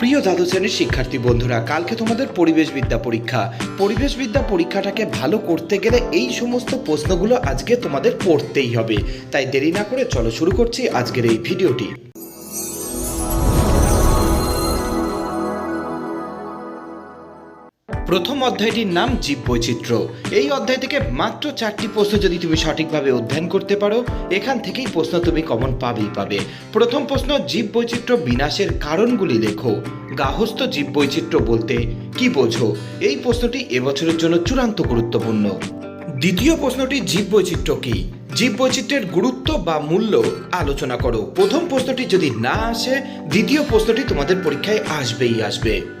প্রিয় দ্বাদশ শ্রেণির শিক্ষার্থী বন্ধুরা, কালকে তোমাদের পরিবেশ বিদ্যা পরীক্ষা। পরিবেশ বিদ্যা পরীক্ষাটাকে ভালো করতে গেলে এই সমস্ত প্রশ্নগুলো আজকে তোমাদের পড়তেই হবে। তাই দেরি না করে চলো শুরু করছি আজকের এই ভিডিওটি। প্রথম অধ্যায়টির নাম জীব বৈচিত্র্য এই অধ্যায় থেকে মাত্র চারটি প্রশ্ন যদি তুমি সঠিকভাবে অধ্যয়ন করতে পারো, এখান থেকেই প্রশ্ন তুমি কমন পাবেই পাবে। প্রথম প্রশ্ন জীব বৈচিত্র্য বিনাশের কারণগুলি লেখো। গাহস্থ জীব বৈচিত্র্য বলতে কি বোঝো? এই প্রশ্নটি এবছরের জন্য চূড়ান্ত গুরুত্বপূর্ণ। দ্বিতীয় প্রশ্নটি জীব বৈচিত্র্য কি? জীব বৈচিত্র্যের গুরুত্ব বা মূল্য আলোচনা করো। প্রথম প্রশ্নটি যদি না আসে, দ্বিতীয় প্রশ্নটি তোমাদের পরীক্ষায় আসবেই আসবে।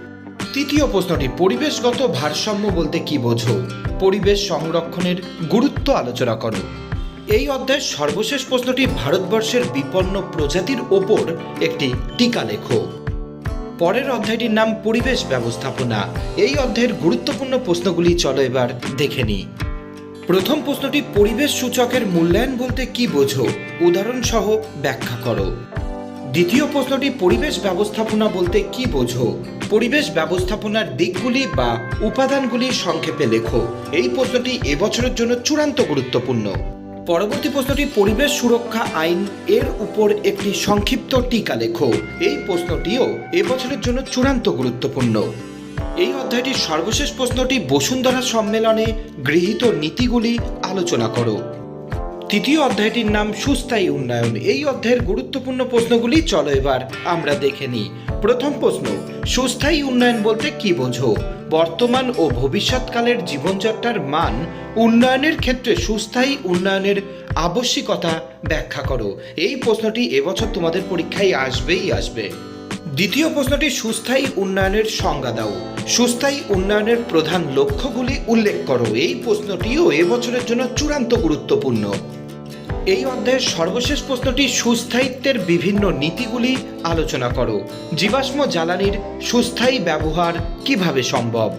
তৃতীয় প্রশ্নটি, পরিবেশগত ভারসাম্য বলতে কি বোঝো? পরিবেশ সংরক্ষণের গুরুত্ব আলোচনা করো। এই অধ্যায়ের সর্বশেষ প্রশ্নটি ভারতবর্ষের বিপন্ন প্রজাতির ওপর একটি টিকা লেখো। পরের অধ্যায়টির নাম পরিবেশ ব্যবস্থাপনা। এই অধ্যায়ের গুরুত্বপূর্ণ প্রশ্নগুলি চলো এবার দেখে নিই। প্রথম প্রশ্নটি, পরিবেশ সূচকের মূল্যায়ন বলতে কি বোঝো? উদাহরণ সহ ব্যাখ্যা করো। দ্বিতীয় প্রশ্নটি পরিবেশ ব্যবস্থাপনা বলতে কি বোঝো? পরিবেশ ব্যবস্থাপনার দিকগুলি বা উপাদানগুলি সংক্ষেপে লেখো। এই প্রশ্নটি এবছরের জন্য চূড়ান্ত গুরুত্বপূর্ণ। পরবর্তী প্রশ্নটি পরিবেশ সুরক্ষা আইন এর উপর একটি সংক্ষিপ্ত টিকা লেখো। এই প্রশ্নটিও এবছরের জন্য চূড়ান্ত গুরুত্বপূর্ণ। এই অধ্যায়টির সর্বশেষ প্রশ্নটি বসুন্ধরা সম্মেলনে গৃহীত নীতিগুলি আলোচনা করো। তৃতীয় অধ্যায়টির নাম সুস্থায়ী উন্নয়ন। এই অধ্যায়ের গুরুত্বপূর্ণ প্রশ্নগুলি চলো এবার আমরা দেখে নিই। প্রথম প্রশ্ন, সুস্থায়ী উন্নয়ন বলতে কি বোঝো? বর্তমান ও ভবিষ্যৎকালের জীবনযাত্রার মান উন্নয়নের ক্ষেত্রে সুস্থায়ী উন্নয়নের আবশ্যিকতা ব্যাখ্যা করো। এই প্রশ্নটি এবছর তোমাদের পরীক্ষায় আসবেই আসবে। দ্বিতীয় প্রশ্নটি, সুস্থায়ী উন্নয়নের সংজ্ঞা দাও। সুস্থায়ী উন্নয়নের প্রধান লক্ষ্যগুলি উল্লেখ করো। এই প্রশ্নটিও এবছরের জন্য চূড়ান্ত গুরুত্বপূর্ণ। এই অধ্যায়ের সর্বশেষ প্রশ্নটি সুস্থায়িত্বের বিভিন্ন নীতিগুলি আলোচনা করো। জীবাশ্ম জ্বালানির সুস্থায়ী ব্যবহার কীভাবে সম্ভব?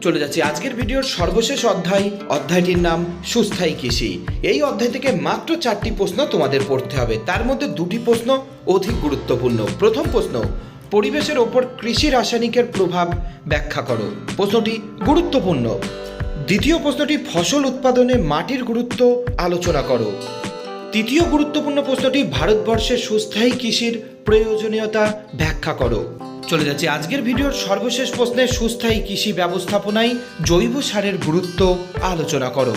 চলে যাচ্ছি আজকের ভিডিওর সর্বশেষ অধ্যায়। অধ্যায়টির নাম, সুস্থায়ী কৃষি। এই অধ্যায় থেকে মাত্র চারটি প্রশ্ন তোমাদের পড়তে হবে। তার মধ্যে দুটি প্রশ্ন অধিক গুরুত্বপূর্ণ। প্রথম প্রশ্ন, পরিবেশের ওপর কৃষি রাসায়নিকের প্রভাব ব্যাখ্যা করো। প্রশ্নটি গুরুত্বপূর্ণ। দ্বিতীয় প্রশ্নটি, ফসল উৎপাদনে মাটির গুরুত্ব আলোচনা করো। তৃতীয় গুরুত্বপূর্ণ প্রশ্নটি ভারতবর্ষের সুস্থায়ী কৃষির প্রয়োজনীয়তা ব্যাখ্যা করো। চলে যাচ্ছে আজকের ভিডিওর সর্বশেষ প্রশ্নে সুস্থায়ী কৃষি ব্যবস্থাপনায় জৈব সারের গুরুত্ব আলোচনা করো।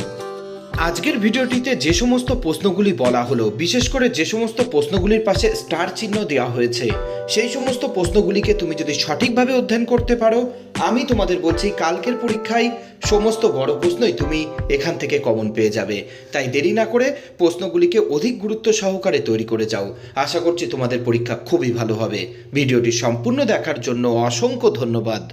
আজকের ভিডিওটিতে যে সমস্ত প্রশ্নগুলি বলা হলো, বিশেষ করে যে সমস্ত প্রশ্নগুলির পাশে স্টার চিহ্ন দেওয়া হয়েছে, সেই সমস্ত প্রশ্নগুলিকে তুমি যদি সঠিকভাবে অধ্যয়ন করতে পারো, আমি তোমাদের বলছি কালকের পরীক্ষায় সমস্ত বড় প্রশ্নই তুমি এখান থেকে কমন পেয়ে যাবে। তাই দেরি না করে প্রশ্নগুলিকে অধিক গুরুত্ব সহকারে তৈরি করে যাও। আশা করছি তোমাদের পরীক্ষা খুবই ভালো হবে। ভিডিওটি সম্পূর্ণ দেখার জন্য অসংখ্য ধন্যবাদ।